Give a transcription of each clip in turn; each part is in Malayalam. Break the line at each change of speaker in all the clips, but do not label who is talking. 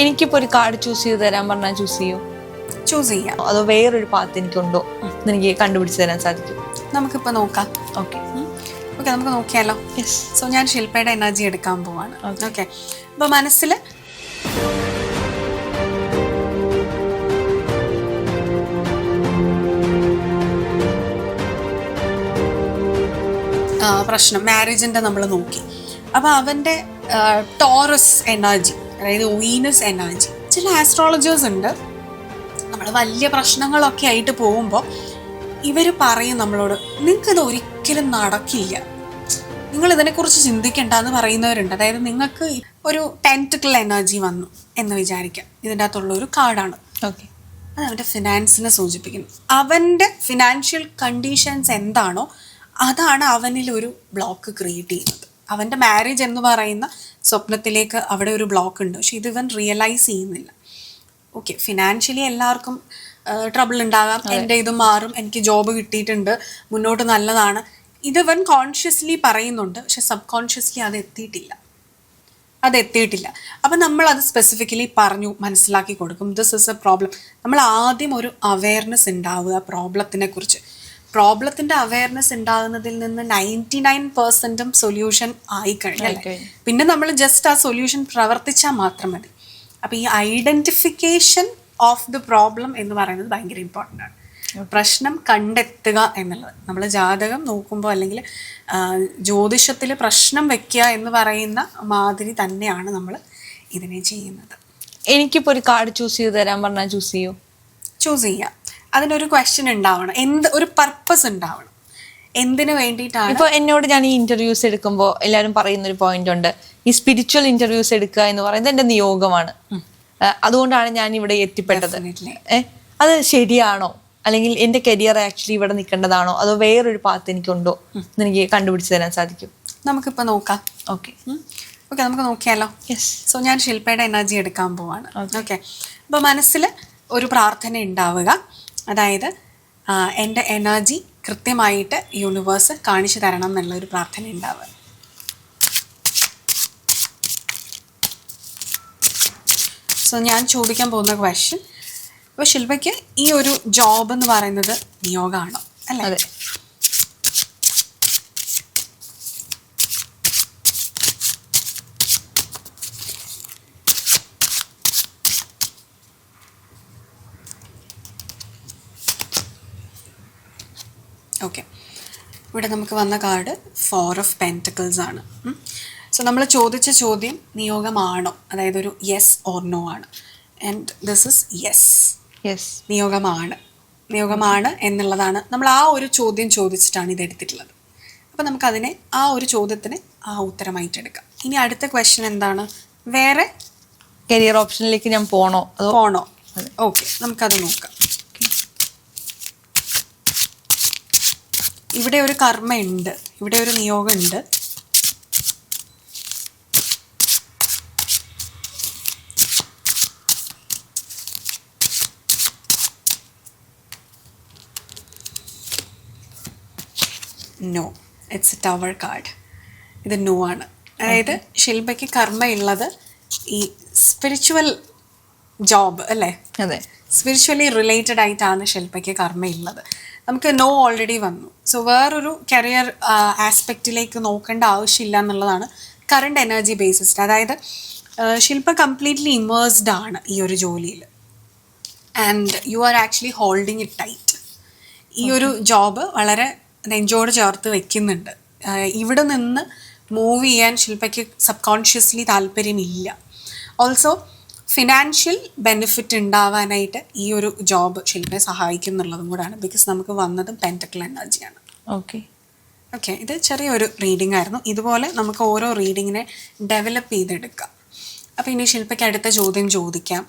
എനിക്കിപ്പോ ഒരു കാർഡ് ചൂസ് ചെയ്ത് തരാൻ പറഞ്ഞാൽ ചൂസ് ചെയ്യൂ.
ചൂസ് ചെയ്യാം.
അതോ വേറൊരു പാത്ത് എനിക്കുണ്ടോ? എനിക്ക് കണ്ടുപിടിച്ച് തരാൻ സാധിക്കും.
നമുക്കിപ്പോൾ നോക്കാം.
ഓക്കെ
ഓക്കെ നമുക്ക് നോക്കിയാലോ? സോ ഞാൻ ശില്പയുടെ എനർജി എടുക്കാൻ പോവാണ്. ഓക്കെ അപ്പോൾ മനസ്സിൽ പ്രശ്നം. മാരേജിന്റെ നമ്മൾ നോക്കി. അപ്പോൾ അവന്റെ ടോറസ് എനർജി അതായത് വീനസ് എനർജി ചില ആസ്ട്രോളജേഴ്സ് ഉണ്ട്. നമ്മൾ വലിയ പ്രശ്നങ്ങളൊക്കെ ആയിട്ട് പോകുമ്പോൾ ഇവർ പറയും നമ്മളോട് നിങ്ങൾക്കിത് ഒരിക്കലും നടക്കില്ല. നിങ്ങൾ ഇതിനെക്കുറിച്ച് ചിന്തിക്കേണ്ട എന്ന് പറയുന്നവരുണ്ട്. അതായത് നിങ്ങൾക്ക് ഒരു ടെന്റിക്കൽ എനർജി വന്നു എന്ന് വിചാരിക്കാം. ഇതിന്റെ അകത്തുള്ള ഒരു കാർഡാണ്
ഓക്കെ
അത് അവന്റെ ഫിനാൻസിനെ സൂചിപ്പിക്കുന്നു. അവന്റെ ഫിനാൻഷ്യൽ കണ്ടീഷൻസ് എന്താണോ അതാണ് അവനിൽ ഒരു ബ്ലോക്ക് ക്രിയേറ്റ് ചെയ്യുന്നത്. അവന്റെ മാരേജ് എന്ന് പറയുന്ന സ്വപ്നത്തിലേക്ക് അവിടെ ഒരു ബ്ലോക്ക് ഉണ്ട്. പക്ഷെ ഇത് ഇവൻ റിയലൈസ് ചെയ്യുന്നില്ല. ഓക്കെ ഫിനാൻഷ്യലി എല്ലാവർക്കും ട്രബിൾ ഉണ്ടാകാം. എന്റെ ഇത് മാറും. എനിക്ക് ജോബ് കിട്ടിയിട്ടുണ്ട്. മുന്നോട്ട് നല്ലതാണ്. ഇത് ഇവൻ കോൺഷ്യസ്ലി പറയുന്നുണ്ട്. പക്ഷെ സബ് കോൺഷ്യസ്ലി അത് എത്തിയിട്ടില്ല. അത് എത്തിയിട്ടില്ല. അപ്പം നമ്മൾ അത് സ്പെസിഫിക്കലി പറഞ്ഞു മനസ്സിലാക്കി കൊടുക്കും. ദിസ് ഇസ് എ പ്രോബ്ലം നമ്മൾ ആദ്യം ഒരു അവയർനെസ് ഉണ്ടാവുക പ്രോബ്ലത്തിനെ കുറിച്ച് പ്രോബ്ലത്തിന്റെ അവയർനെസ് ഉണ്ടാകുന്നതിൽ നിന്ന് നയന്റി നയൻ പെർസെന്റും സൊല്യൂഷൻ ആയി
കഴിഞ്ഞാൽ
പിന്നെ നമ്മൾ ജസ്റ്റ് ആ സൊല്യൂഷൻ പ്രവർത്തിച്ചാൽ മാത്രം മതി. അപ്പോൾ ഈ ഐഡന്റിഫിക്കേഷൻ ഓഫ് ദി പ്രോബ്ലം എന്ന് പറയുന്നത് ഭയങ്കര ഇമ്പോർട്ടന്റ് ആണ്. പ്രശ്നം കണ്ടെത്തുക എന്നുള്ളത്. നമ്മൾ ജാതകം നോക്കുമ്പോൾ അല്ലെങ്കിൽ ജ്യോതിഷത്തിൽ പ്രശ്നം വെക്കുക എന്ന് പറയുന്ന മാതിരി തന്നെയാണ് നമ്മൾ ഇതിനെ ചെയ്യുന്നത്.
എനിക്കിപ്പോ ഒരു കാർഡ് ചൂസ് ചെയ്ത് തരാൻ പറഞ്ഞാൽ ചൂസ് ചെയ്യൂ.
ചൂസ് ചെയ്യാം. അതിനൊരു ക്വസ്റ്റ്യൻ ഉണ്ടാവണം. എന്ത് ഒരു പർപ്പസ് ഉണ്ടാവണം. എന്തിനു വേണ്ടിയിട്ടാണ്?
ഇപ്പൊ എന്നോട് ഞാൻ ഈ ഇന്റർവ്യൂസ് എടുക്കുമ്പോൾ എല്ലാവരും പറയുന്ന ഒരു പോയിന്റ് ഉണ്ട്. ഈ സ്പിരിച്വൽ ഇന്റർവ്യൂസ് എടുക്കുക എന്ന് പറയുന്നത് എന്റെ നിയോഗമാണ്. അതുകൊണ്ടാണ് ഞാൻ ഇവിടെ എത്തിപ്പെട്ടത്. അത് ശരിയാണോ? അല്ലെങ്കിൽ എന്റെ കരിയർ ആക്ച്വലി ഇവിടെ നിൽക്കേണ്ടതാണോ? അതോ വേറൊരു പാത്ത് എനിക്കുണ്ടോ? എന്ന് എനിക്ക് കണ്ടുപിടിച്ച് തരാൻ സാധിക്കും.
നമുക്കിപ്പോൾ നോക്കാം.
ഓക്കെ.
ഓക്കെ നമുക്ക് നോക്കിയാലോ? സോ ഞാൻ ശില്പയുടെ എനർജി എടുക്കാൻ പോവാണ്. ഓക്കെ അപ്പോൾ മനസ്സിൽ ഒരു പ്രാർത്ഥന ഉണ്ടാവുക. അതായത് എന്റെ എനർജി കൃത്യമായിട്ട് യൂണിവേഴ്സ് കാണിച്ചു തരണം എന്നുള്ളൊരു പ്രാർത്ഥന ഉണ്ടാവുക. സോ ഞാൻ ചോദിക്കാൻ പോകുന്ന ക്വസ്റ്റ്യൻ ഇപ്പോൾ ശില്പയ്ക്ക് ഈ ഒരു ജോബ് എന്ന് പറയുന്നത് നിയോഗമാണോ അല്ലേ? ഓക്കെ ഇവിടെ നമുക്ക് വന്ന കാർഡ് ഫോർ ഓഫ് പെന്റക്കിൾസ് ആണ്. സോ നമ്മൾ ചോദിച്ച ചോദ്യം നിയോഗമാണോ? അതായത് ഒരു യെസ് ഓർ നോ ആണ്. And this is yes
yes
നിയോഗമാണ്. നിയോഗമാണ് എന്നുള്ളതാണ്. നമ്മൾ ആ ഒരു ചോദ്യം ചോദിച്ചിട്ടാണ് ഇത് എടുത്തിട്ടുള്ളത്. അപ്പോൾ നമുക്കതിനെ ആ ഒരു ചോദ്യത്തിന് ആ ഉത്തരമായിട്ട് എടുക്കാം. ഇനി അടുത്ത ക്വസ്റ്റ്യൻ എന്താണ്? വേറെ
കരിയർ ഓപ്ഷനിലേക്ക് ഞാൻ പോണോ? അതോ
പോണോ? ഓക്കെ നമുക്കത് നോക്കാം. ഇവിടെ ഒരു കർമ്മയുണ്ട്. ഇവിടെ ഒരു നിയോഗമുണ്ട്. No it's a tower card ഇത് നോ ആണ്. അതായത് ശില്പയ്ക്ക് കർമ്മയുള്ളത് ഈ സ്പിരിച്വൽ ജോബ് അല്ലേ?
അതെ.
സ്പിരിച്വലി റിലേറ്റഡ് ആയിട്ടാണ് ശില്പയ്ക്ക് കർമ്മ ഉള്ളത് നമുക്ക് നോ ഓൾറെഡി വന്നു. സോ വേറൊരു കരിയർ ആസ്പെക്റ്റിലേക്ക് നോക്കേണ്ട ആവശ്യമില്ല എന്നുള്ളതാണ് കറണ്ട് എനർജി ബേസിസ്ഡ് അതായത് ആ, ശില്പ കംപ്ലീറ്റ്ലി ഇമേഴ്സ്ഡ് ആണ് ഈ ഒരു ജോലിയിൽ. And you are actually holding it tight ഈ ഒരു ജോബ് വളരെ നെഞ്ചോട് ചേർത്ത് വെക്കുന്നുണ്ട്. ആഹ് ഇവിടെ നിന്ന് മൂവ് ചെയ്യാൻ ശില്പയ്ക്ക് സബ് കോൺഷ്യസ്ലി താല്പര്യമില്ല. ഓൾസോ ഫിനാൻഷ്യൽ ബെനിഫിറ്റ് ഉണ്ടാവാനായിട്ട് ഈ ഒരു ജോബ് ശില്പയെ സഹായിക്കും എന്നുള്ളതും കൂടാണ്. ബിക്കോസ് നമുക്ക് വന്നതും പെന്റക്കിൾ എനർജിയാണ്
ഓക്കെ
ഓക്കെ ഇത് ചെറിയൊരു റീഡിംഗ് ആയിരുന്നു. ഇതുപോലെ നമുക്ക് ഓരോ റീഡിങ്ങിനെ ഡെവലപ്പ് ചെയ്തെടുക്കാം. അപ്പോൾ ഇനി ശില്പയ്ക്ക് അടുത്ത ചോദ്യം ചോദിക്കാം.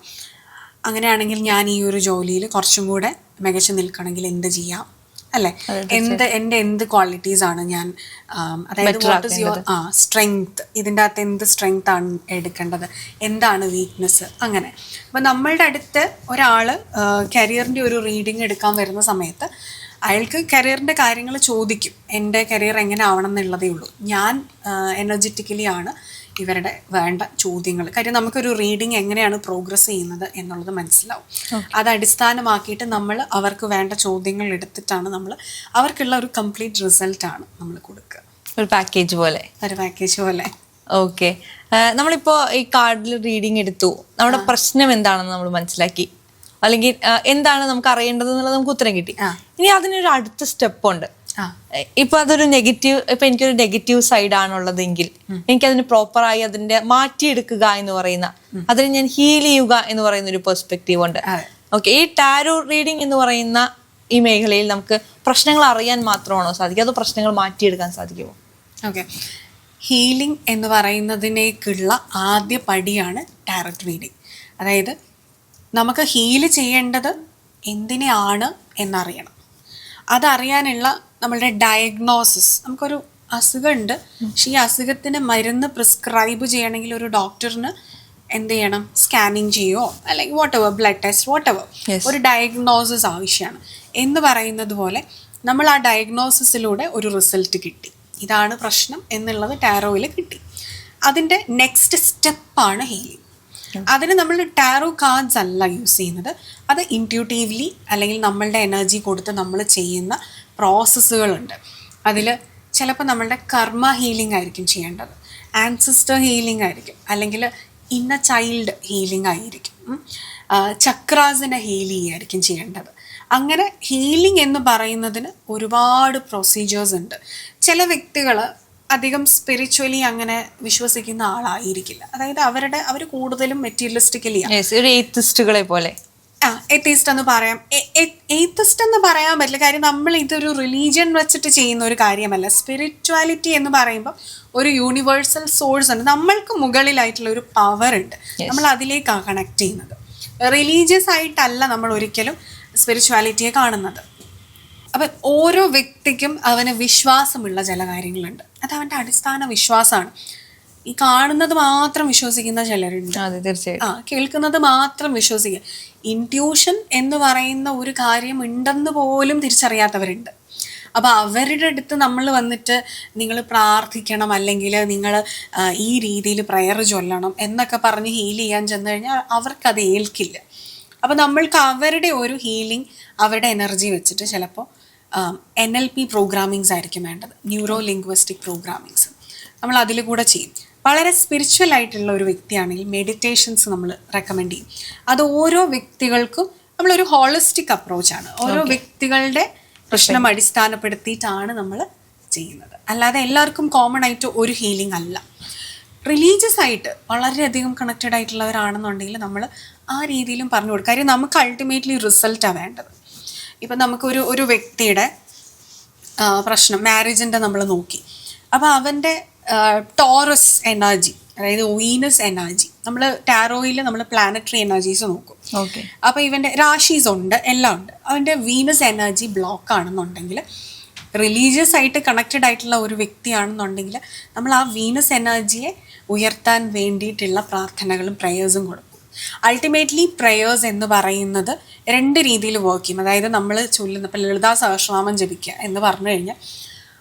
അങ്ങനെയാണെങ്കിൽ ഞാൻ ഈ ഒരു ജോലിയിൽ കുറച്ചും കൂടെ മികച്ചു നിൽക്കണമെങ്കിൽ എന്ത് ചെയ്യാം? അല്ലേ? എന്ത് എന്റെ എന്ത് ക്വാളിറ്റീസ് ആണ് ഞാൻ അതായത് what is your ah strength ഇതിന്റെ അകത്ത് എന്ത് സ്ട്രെങ്ത് ആണ് എടുക്കേണ്ടത്? എന്താണ് വീക്ക്നെസ് അങ്ങനെ. അപ്പോൾ നമ്മളുടെ അടുത്ത് ഒരാൾ കരിയറിന്റെ ഒരു റീഡിങ് എടുക്കാൻ വരുന്ന സമയത്ത് അയാൾക്ക് കരിയറിന്റെ കാര്യങ്ങൾ ചോദിക്കും. എന്റെ കരിയർ എങ്ങനെ ആവണം എന്നുള്ളതേ ഉള്ളൂ. ഞാൻ എനർജറ്റിക്കലി ആണ്. ഇവരുടെ വേണ്ട ചോദ്യങ്ങൾ. കാര്യം നമുക്കൊരു റീഡിങ് എങ്ങനെയാണ് പ്രോഗ്രസ് ചെയ്യുന്നത് എന്നുള്ളത് മനസ്സിലാവും. അത് അടിസ്ഥാനമാക്കിയിട്ട് നമ്മൾ അവർക്ക് വേണ്ട ചോദ്യങ്ങൾ എടുത്തിട്ടാണ് നമ്മൾ അവർക്കുള്ള ഒരു കംപ്ലീറ്റ് റിസൾട്ടാണ് നമ്മൾ കൊടുക്കുക.
ഒരു പാക്കേജ് പോലെ.
ഒരു പാക്കേജ് പോലെ.
ഓക്കെ നമ്മളിപ്പോ ഈ കാർഡിൽ റീഡിങ് എടുത്തു. നമ്മുടെ പ്രശ്നം എന്താണെന്ന് നമ്മൾ മനസ്സിലാക്കി. അല്ലെങ്കിൽ എന്താണ് നമുക്ക് അറിയേണ്ടത് എന്നുള്ളത് നമുക്ക് ഉത്തരം കിട്ടി. ഇനി അതിനൊരു അടുത്ത സ്റ്റെപ്പ് ഉണ്ട്. ഇപ്പൊ അതൊരു നെഗറ്റീവ് ഇപ്പൊ എനിക്കൊരു നെഗറ്റീവ് സൈഡ് ആണുള്ളതെങ്കിൽ എനിക്കതിന് പ്രോപ്പറായി അതിന്റെ മാറ്റിയെടുക്കുക എന്ന് പറയുന്ന അതിന് ഞാൻ ഹീൽ ചെയ്യുക എന്ന് പറയുന്ന ഒരു പെർസ്പെക്റ്റീവ് ഉണ്ട്. ഓക്കെ ഈ ടാരോ റീഡിംഗ് എന്ന് പറയുന്ന ഈ മേഖലയിൽ നമുക്ക് പ്രശ്നങ്ങൾ അറിയാൻ മാത്രമാണോ സാധിക്കുക? അതോ പ്രശ്നങ്ങൾ മാറ്റിയെടുക്കാൻ സാധിക്കുമോ
ഓക്കെ ഹീലിംഗ് എന്ന് പറയുന്നതിനേക്കുള്ള ആദ്യ പടിയാണ് ടാരറ്റ് റീഡിങ് അതായത് നമുക്ക് ഹീൽ ചെയ്യേണ്ടത് എന്തിനെയാണ് എന്നറിയണം. അതറിയാനുള്ള നമ്മളുടെ ഡയഗ്നോസിസ് നമുക്കൊരു അസുഖമുണ്ട് പക്ഷേ ഈ അസുഖത്തിന് മരുന്ന് പ്രിസ്ക്രൈബ് ചെയ്യണമെങ്കിൽ ഒരു ഡോക്ടറിന് എന്ത് ചെയ്യണം? സ്കാനിങ് ചെയ്യോ? അല്ലെങ്കിൽ whatever blood test whatever ഒരു ഡയഗ്നോസിസ് ആവശ്യമാണ്. എന്ന് പറയുന്നത് പോലെ നമ്മൾ ആ ഡയഗ്നോസിസിലൂടെ ഒരു റിസൾട്ട് കിട്ടി. ഇതാണ് പ്രശ്നം എന്നുള്ളത് ടാരോയിൽ കിട്ടി. അതിന്റെ നെക്സ്റ്റ് സ്റ്റെപ്പാണ് ഹീലിംഗ് അതിന് നമ്മൾ ടാരോ കാർഡ്സ് അല്ല യൂസ് ചെയ്യുന്നത്. അത് ഇന്റ്യൂട്ടീവ്ലി അല്ലെങ്കിൽ നമ്മളുടെ എനർജി കൊടുത്ത് നമ്മൾ ചെയ്യുന്ന പ്രോസസ്സുകളുണ്ട് അതിൽ ചിലപ്പോൾ നമ്മളുടെ കർമ്മ ഹീലിംഗ് ആയിരിക്കും ചെയ്യേണ്ടത്. ആൻസിസ്റ്റർ ഹീലിംഗ് ആയിരിക്കും. അല്ലെങ്കിൽ ഇന്ന ചൈൽഡ് ഹീലിംഗ് ആയിരിക്കും. ചക്രാസിനെ ഹീൽ ചെയ്യായിരിക്കും ചെയ്യേണ്ടത്. അങ്ങനെ ഹീലിംഗ് എന്ന് പറയുന്നതിന് ഒരുപാട് പ്രൊസീജിയേഴ്സ് ഉണ്ട്. ചില വ്യക്തികൾ അധികം സ്പിരിച്വലി അങ്ങനെ വിശ്വസിക്കുന്ന ആളായിരിക്കില്ല. അതായത് അവരുടെ അവർ കൂടുതലും മെറ്റീരിയലിസ്റ്റിക്കലി
പോലെ.
ആ എത്തീസ്റ്റ് എന്ന് പറയാം. എത്തിസ്റ്റ് എന്ന് പറയാൻ പറ്റില്ല. കാര്യം നമ്മൾ ഇതൊരു റിലീജിയൻ വെച്ചിട്ട് ചെയ്യുന്ന ഒരു കാര്യമല്ല. സ്പിരിച്വാലിറ്റി എന്ന് പറയുമ്പോൾ ഒരു യൂണിവേഴ്സൽ സോഴ്സ് ഉണ്ട്. നമ്മൾക്ക് മുകളിലായിട്ടുള്ള ഒരു പവർ ഉണ്ട്. നമ്മൾ അതിലേക്കാണ് കണക്ട് ചെയ്യുന്നത്. റിലീജിയസ് ആയിട്ടല്ല നമ്മൾ ഒരിക്കലും സ്പിരിച്വാലിറ്റിയെ കാണുന്നത്. അപ്പം ഓരോ വ്യക്തിക്കും അവന് വിശ്വാസമുള്ള ചില കാര്യങ്ങളുണ്ട്. അത് അവന്റെ അടിസ്ഥാന വിശ്വാസമാണ്. ഈ കാണുന്നത് മാത്രം വിശ്വസിക്കുന്ന ചിലരുണ്ട്.
അതെ തീർച്ചയായിട്ടും
ആ കേൾക്കുന്നത് മാത്രം വിശ്വസിക്കുക. ഇൻട്യൂഷൻ എന്ന് പറയുന്ന ഒരു കാര്യം ഉണ്ടെന്ന് പോലും തിരിച്ചറിയാത്തവരുണ്ട്. അപ്പോൾ അവരുടെ അടുത്ത് നമ്മൾ വന്നിട്ട് നിങ്ങൾ പ്രാർത്ഥിക്കണം അല്ലെങ്കിൽ നിങ്ങൾ ഈ രീതിയിൽ പ്രയർ ചൊല്ലണം എന്നൊക്കെ പറഞ്ഞ് ഹീൽ ചെയ്യാൻ ചെന്ന് കഴിഞ്ഞാൽ അവർക്കത് ഏൽക്കില്ല. അപ്പോൾ നമ്മൾക്ക് അവരുടെ ഒരു ഹീലിംഗ് അവരുടെ എനർജി വെച്ചിട്ട് ചിലപ്പോൾ എൻ എൽ പി പ്രോഗ്രാമിങ്സ് ആയിരിക്കും വേണ്ടത്. ന്യൂറോ ലിംഗ്വിസ്റ്റിക് പ്രോഗ്രാമിങ്സ് നമ്മൾ അതിൽ കൂടെ ചെയ്യും. വളരെ സ്പിരിച്വൽ ആയിട്ടുള്ള ഒരു വ്യക്തിയാണെങ്കിൽ മെഡിറ്റേഷൻസ് നമ്മൾ റെക്കമെൻഡ് ചെയ്യും. അത് ഓരോ വ്യക്തികൾക്കും നമ്മളൊരു ഹോളിസ്റ്റിക് അപ്രോച്ചാണ് ഓരോ വ്യക്തികളുടെ പ്രശ്നം അടിസ്ഥാനപ്പെടുത്തിയിട്ടാണ് നമ്മൾ ചെയ്യുന്നത്. അല്ലാതെ എല്ലാവർക്കും കോമൺ ആയിട്ട് ഒരു ഹീലിംഗ് അല്ല. റിലീജിയസ് ആയിട്ട് വളരെയധികം കണക്റ്റഡ് ആയിട്ടുള്ളവരാണെന്നുണ്ടെങ്കിൽ നമ്മൾ ആ രീതിയിലും പറഞ്ഞു കൊടുക്കുക കാര്യം നമുക്ക് അൾട്ടിമേറ്റ്ലി റിസൾട്ടാണ് വേണ്ടത്. ഇപ്പം നമുക്കൊരു ഒരു വ്യക്തിയുടെ പ്രശ്നം മാരേജിന്റെ നമ്മൾ നോക്കി. അപ്പോൾ അവന്റെ ടോറസ് എനർജി അതായത് വീനസ് എനർജി നമ്മൾ ടാറോയിൽ നമ്മൾ പ്ലാനറ്ററി എനർജീസ് നോക്കും.
ഓക്കെ
അപ്പോൾ ഇവന്റെ രാശീസ് ഉണ്ട് എല്ലാം ഉണ്ട്. അവന്റെ വീനസ് എനർജി ബ്ലോക്ക് ആണെന്നുണ്ടെങ്കിൽ റിലീജിയസ് ആയിട്ട് കണക്റ്റഡ് ആയിട്ടുള്ള ഒരു വ്യക്തിയാണെന്നുണ്ടെങ്കിൽ നമ്മൾ ആ വീനസ് എനർജിയെ ഉയർത്താൻ വേണ്ടിയിട്ടുള്ള പ്രാർത്ഥനകളും പ്രയേഴ്സും കൊടുക്കും. അൾട്ടിമേറ്റ്ലി പ്രയേഴ്സ് എന്ന് പറയുന്നത് രണ്ട് രീതിയിൽ വർക്ക് ചെയ്യും. അതായത് നമ്മൾ ചൊല്ലുന്ന ഇപ്പം ലളിതാ സഹസ്രനാമം ജപിക്കുക എന്ന് പറഞ്ഞു കഴിഞ്ഞാൽ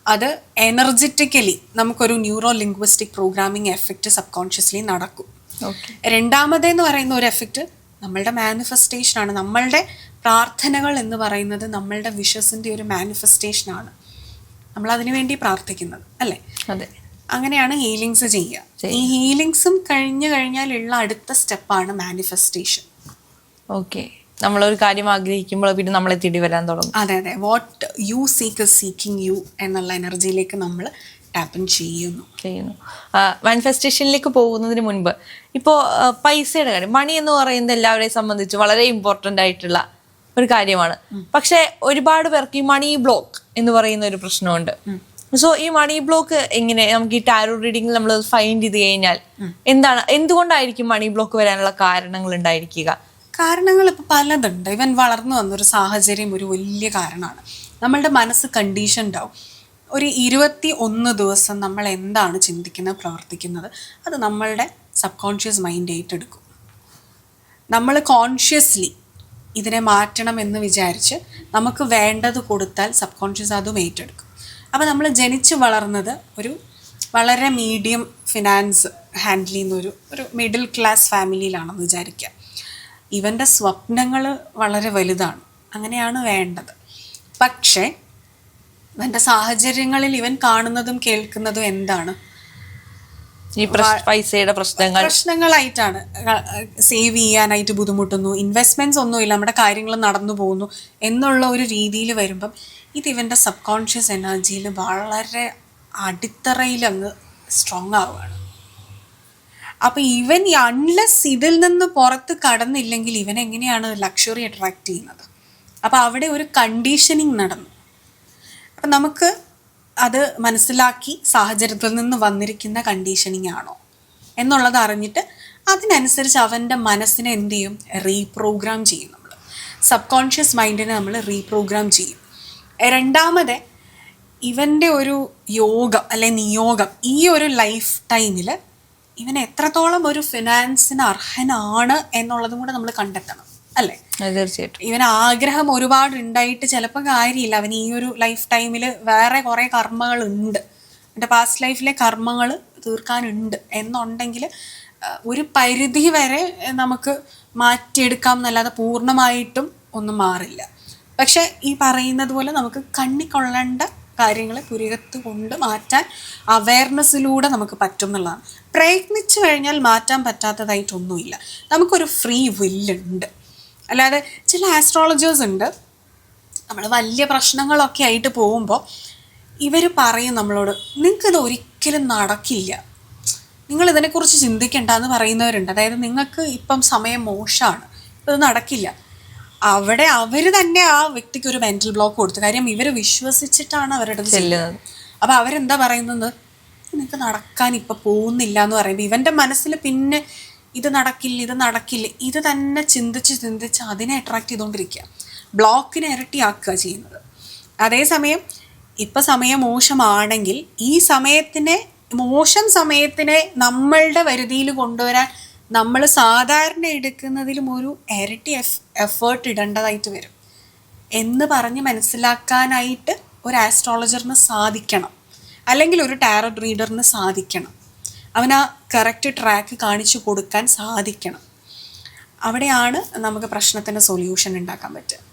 അത് എനർജറ്റിക്കലി നമുക്കൊരു neuro linguistic programming effect subconsciously നടക്കും രണ്ടാമതെന്ന് പറയുന്ന ഒരു എഫക്റ്റ് നമ്മളുടെ മാനിഫെസ്റ്റേഷൻ ആണ്. നമ്മളുടെ പ്രാർത്ഥനകൾ എന്ന് പറയുന്നത് നമ്മളുടെ വിഷസിന്റെ ഒരു മാനിഫെസ്റ്റേഷൻ ആണ്. നമ്മൾ അതിനു വേണ്ടി പ്രാർത്ഥിക്കുന്നത് അല്ലേ?
അതെ.
അങ്ങനെയാണ് ഹീലിങ്സ് ചെയ്യുക. ഈ ഹീലിങ്സും കഴിഞ്ഞു കഴിഞ്ഞാലുള്ള അടുത്ത സ്റ്റെപ്പാണ് മാനിഫെസ്റ്റേഷൻ
ഓക്കെ നമ്മളൊരു കാര്യം ആഗ്രഹിക്കുമ്പോൾ പിന്നെ നമ്മളെ തിടി വരാൻ തുടങ്ങും.
അതെ അതെ. What you seek seeking you എന്നുള്ള എനർജിയിലേക്ക് നമ്മൾ ടാപ്പൻ ചെയ്യുന്നു.
ചെയ്യുന്നു. മാനിഫെസ്റ്റേഷനിലേക്ക് പോകുന്നതിന് മുൻപ് ഇപ്പോൾ പൈസയുടെ കാര്യം. മണി എന്ന് പറയുന്നത് എല്ലാവരെയും സംബന്ധിച്ച് വളരെ ഇമ്പോർട്ടന്റ് ആയിട്ടുള്ള ഒരു കാര്യമാണ്. പക്ഷേ ഒരുപാട് പേർക്ക് ഈ മണി ബ്ലോക്ക് എന്ന് പറയുന്ന ഒരു പ്രശ്നമുണ്ട്. സോ ഈ മണി ബ്ലോക്ക് എങ്ങനെ നമുക്ക് ഈ ടാരോ റീഡിംഗിൽ നമ്മൾ ഫൈൻഡ് ചെയ്ത് കഴിഞ്ഞാൽ എന്താണ് എന്തുകൊണ്ടായിരിക്കും മണി ബ്ലോക്ക് വരാനുള്ള കാരണങ്ങൾ ഉണ്ടായിരിക്കുക?
കാരണങ്ങൾ ഇപ്പോൾ പലതുണ്ട്. ഇവൻ വളർന്നു വന്നൊരു സാഹചര്യം ഒരു വലിയ കാരണമാണ്. നമ്മളുടെ മനസ്സ് കണ്ടീഷൻ ഉണ്ടാവും ഒരു ഇരുപത്തി ഒന്ന് ദിവസം നമ്മൾ എന്താണ് ചിന്തിക്കുന്നത് പ്രവർത്തിക്കുന്നത് അത് നമ്മളുടെ സബ് കോൺഷ്യസ് മൈൻഡ് ഏറ്റെടുക്കും. നമ്മൾ കോൺഷ്യസ്ലി ഇതിനെ മാറ്റണം എന്ന് വിചാരിച്ച് നമുക്ക് വേണ്ടത് കൊടുത്താൽ സബ് കോൺഷ്യസ് അതും ഏറ്റെടുക്കും. അപ്പോൾ നമ്മൾ ജനിച്ച് വളർന്നത് ഒരു വളരെ മീഡിയം ഫിനാൻസ് ഹാൻഡിൽ ചെയ്യുന്ന ഒരു ഒരു മിഡിൽ ക്ലാസ് ഫാമിലിയിലാണെന്ന് വിചാരിക്കുക. ഇവന്റെ സ്വപ്നങ്ങൾ വളരെ വലുതാണ്. അങ്ങനെയാണ് വേണ്ടത്. പക്ഷേ ഇവന്റെ സാഹചര്യങ്ങളിൽ ഇവൻ കാണുന്നതും കേൾക്കുന്നതും എന്താണ്?
ഈ പൈസയുടെ പ്രശ്നങ്ങൾ.
പ്രശ്നങ്ങളായിട്ടാണ് സേവ് ചെയ്യാനായിട്ട് ബുദ്ധിമുട്ടുന്നു. ഇൻവെസ്റ്റ്മെന്റ്സ് ഒന്നുമില്ല. നമ്മുടെ കാര്യങ്ങൾ നടന്നു പോകുന്നു എന്നുള്ള ഒരു രീതിയിൽ വരുമ്പം ഇത് ഇവന്റെ സബ് കോൺഷ്യസ് എനർജിയിൽ വളരെ അടിത്തറയിൽ അങ്ങ് സ്ട്രോങ് ആവുകയാണ്. അപ്പം ഇവൻ അൺലെസ് ഇതിൽ നിന്ന് പുറത്ത് കടന്നില്ലെങ്കിൽ ഇവൻ എങ്ങനെയാണ് ലക്ഷറി അട്രാക്ട് ചെയ്യുന്നത്? അപ്പോൾ അവിടെ ഒരു കണ്ടീഷനിങ് നടന്നു. അപ്പം നമുക്ക് അത് മനസ്സിലാക്കി സാഹചര്യത്തിൽ നിന്ന് വന്നിരിക്കുന്ന കണ്ടീഷനിങ് ആണോ എന്നുള്ളത് അറിഞ്ഞിട്ട് അതിനനുസരിച്ച് അവന്റെ മനസ്സിനെ എന്ത് ചെയ്യും? റീപ്രോഗ്രാം ചെയ്യും നമ്മൾ. സബ് കോൺഷ്യസ് മൈൻഡിനെ നമ്മൾ റീപ്രോഗ്രാം ചെയ്യും. രണ്ടാമത് ഇവന്റെ ഒരു യോഗം അല്ലെ നിയോഗം ഈ ഒരു ലൈഫ് ടൈമിൽ ഇവൻ എത്രത്തോളം ഒരു ഫിനാൻസിന് അർഹനാണ് എന്നുള്ളതും കൂടെ നമ്മൾ കണ്ടെത്തണം അല്ലേ?
തീർച്ചയായിട്ടും.
ഇവൻ ആഗ്രഹം ഒരുപാട് ഉണ്ടായിട്ട് ചിലപ്പോൾ കാര്യമില്ല. അവൻ ഈ ഒരു ലൈഫ് ടൈമിൽ വേറെ കുറേ കർമ്മങ്ങൾ ഉണ്ട് എന്റെ പാസ്റ്റ് ലൈഫിലെ കർമ്മങ്ങൾ തീർക്കാനുണ്ട് എന്നുണ്ടെങ്കിൽ ഒരു പരിധി വരെ നമുക്ക് മാറ്റിയെടുക്കാം എന്നല്ലാതെ പൂർണമായിട്ടും ഒന്നും മാറില്ല. പക്ഷെ ഈ പറയുന്നത് പോലെ നമുക്ക് കണ്ണിക്കൊള്ളേണ്ട കാര്യങ്ങളെ പുരകത്ത് കൊണ്ട് മാറ്റാൻ അവയർനെസ്സിലൂടെ നമുക്ക് പറ്റും എന്നുള്ളതാണ്. പ്രയത്നിച്ചു കഴിഞ്ഞാൽ മാറ്റാൻ പറ്റാത്തതായിട്ടൊന്നുമില്ല. നമുക്കൊരു ഫ്രീ വില്ലുണ്ട് അല്ലാതെ ചില ആസ്ട്രോളജേഴ്സ് ഉണ്ട്. നമ്മൾ വലിയ പ്രശ്നങ്ങളൊക്കെ ആയിട്ട് പോകുമ്പോൾ ഇവർ പറയും നമ്മളോട് നിങ്ങൾക്കിത് ഒരിക്കലും നടക്കില്ല. നിങ്ങൾ ഇതിനെക്കുറിച്ച് ചിന്തിക്കേണ്ട എന്ന് പറയുന്നവരുണ്ട്. അതായത് നിങ്ങൾക്ക് ഇപ്പം സമയം മോശമാണ്. ഇത് നടക്കില്ല. അവിടെ അവർ തന്നെ ആ വ്യക്തിക്ക് ഒരു മെന്റൽ ബ്ലോക്ക് കൊടുത്തു. കാര്യം ഇവർ വിശ്വസിച്ചിട്ടാണ് അവരുടെ ചെല്ലുന്നത്. അപ്പോൾ അവരെന്താ പറയുന്നത്? നിനക്ക് നടക്കാൻ ഇപ്പം പോകുന്നില്ല എന്ന് പറയുമ്പോൾ ഇവന്റെ മനസ്സിൽ പിന്നെ ഇത് നടക്കില്ല ഇത് നടക്കില്ല ഇത് തന്നെ ചിന്തിച്ച് ചിന്തിച്ച് അതിനെ അട്രാക്ട് ചെയ്തുകൊണ്ടിരിക്കുക ബ്ലോക്കിനെ ഇരട്ടിയാക്കുക ചെയ്യുന്നത്. അതേസമയം ഇപ്പം സമയം മോശമാണെങ്കിൽ ഈ സമയത്തിനെ മോശം സമയത്തിനെ നമ്മളുടെ വരുതിയിൽ കൊണ്ടുവരാൻ നമ്മൾ സാധാരണ എടുക്കുന്നതിലും ഒരു ഇരട്ടി എഫ് എഫേർട്ട് ഇടേണ്ടതായിട്ട് വരും. എന്ന് പറഞ്ഞ് മനസ്സിലാക്കാനായിട്ട് ഒരു ആസ്ട്രോളജറിന് സാധിക്കണം. അല്ലെങ്കിൽ ഒരു ടാരറ്റ് റീഡറിന് സാധിക്കണം. അവൻ ആ കറക്റ്റ് ട്രാക്ക് കാണിച്ചു കൊടുക്കാൻ സാധിക്കണം. അവിടെയാണ് നമുക്ക് പ്രശ്നത്തിന് സൊല്യൂഷൻ ഉണ്ടാക്കാൻ പറ്റുക.